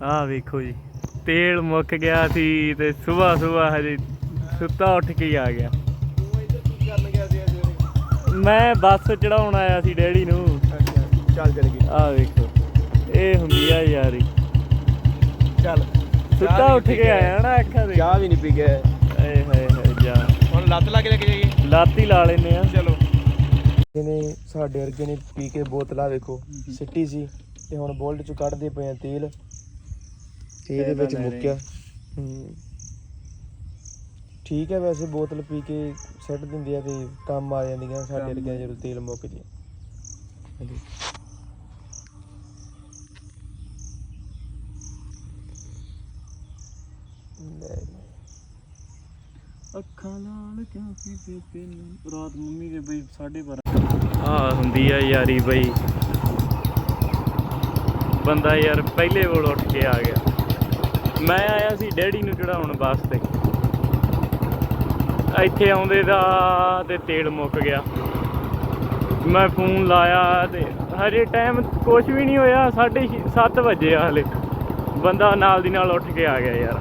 ਆਹ ਵੇਖੋ ਜੀ ਤੇਲ ਮੁੱਕ ਗਿਆ ਸੀ ਤੇ ਸਵੇਰ ਸਵੇਰ ਹਜੇ ਸੁੱਤਾ ਉੱਠ ਕੇ ਹੀ ਆ ਗਿਆ। ਮੈਂ ਬੱਸ ਚੜਾਉਣ ਆਇਆ ਸੀ ਡੈਡੀ ਨੂੰ। ਚੱਲ ਚੱਲ ਗਈ ਆਹ ਵੇਖੋ ਇਹ ਹੁੰਦੀ ਆ ਯਾਰੀ। ਚੱਲ ਸੁੱਤਾ ਉੱਠ ਕੇ ਆਇਆ ਨਾ ਅੱਖਾਂ ਦੇ ਚਾਹ ਵੀ ਨਹੀਂ ਪੀ ਗਿਆ। ਏ ਹਾਏ ਹਾਏ ਜਾ। ਹੁਣ ਲੱਤ ਲਾ ਕੇ ਲੈ ਕੇ ਜਾਈਏ। ਲਾਤੀ ਲਾ ਲੈਨੇ ਆ। ਚਲੋ। ਇਹਨੇ ਸਾਡੇ ਵਰਗੇ ਨੇ ਪੀ ਕੇ ਬੋਤਲਾਂ ਵੇਖੋ ਸਿੱਟੀ ਸੀ ਤੇ ਹੁਣ ਬੋਲਟ ਚ ਕੱਢਦੇ ਪਏ ਆ ਤੇਲ। ਤੇ ਇਹਦੇ ਵਿੱਚ ਮੁੱਕਿਆ ਹੂੰ। ਠੀਕ ਹੈ ਵੈਸੇ ਬੋਤਲ ਪੀ ਕੇ ਸੱਟ ਦਿੰਦੀ ਆ ਤੇ ਕੰਮ ਆ ਜਾਂਦੀਆਂ ਸਾਡੇ ਕੰਮ ਵਰਗੇ ਜਦੋਂ ਤੇਲ ਮੁੱਕ ਜੇ। ਹਾਂਜੀ। ਅੱਖਾਂ ਲਾਲ ਕਿਉਂ ਸੀ ਬੇਬੇ ਨੂੰ ਰਾਤ ਮੰਮੀ ਦੇ ਬਈ 12:30 ਆ ਹੁੰਦੀ ਆ ਯਾਰੀ ਬਈ। ਬੰਦਾ ਯਾਰ ਪਹਿਲੇ ਕੋਲ ਉੱਠ ਕੇ ਆ ਗਿਆ। ਮੈਂ ਆਇਆ ਸੀ ਡੈਡੀ ਨੂੰ ਚੜਾਉਣ ਵਾਸਤੇ। ਇੱਥੇ ਆਉਂਦੇ ਦਾ ਤੇ ਤੇਲ ਮੁੱਕ ਗਿਆ। ਮੈਂ ਫੋਨ ਲਾਇਆ ਤੇ ਹਜੇ ਟਾਈਮ ਕੁਝ ਵੀ ਨਹੀਂ ਹੋਇਆ 7:30 ਵਜੇ ਆ ਹਲੇ। ਬੰਦਾ ਨਾਲ ਦੀ ਨਾਲ ਉੱਠ ਕੇ ਆ ਗਿਆ ਯਾਰ।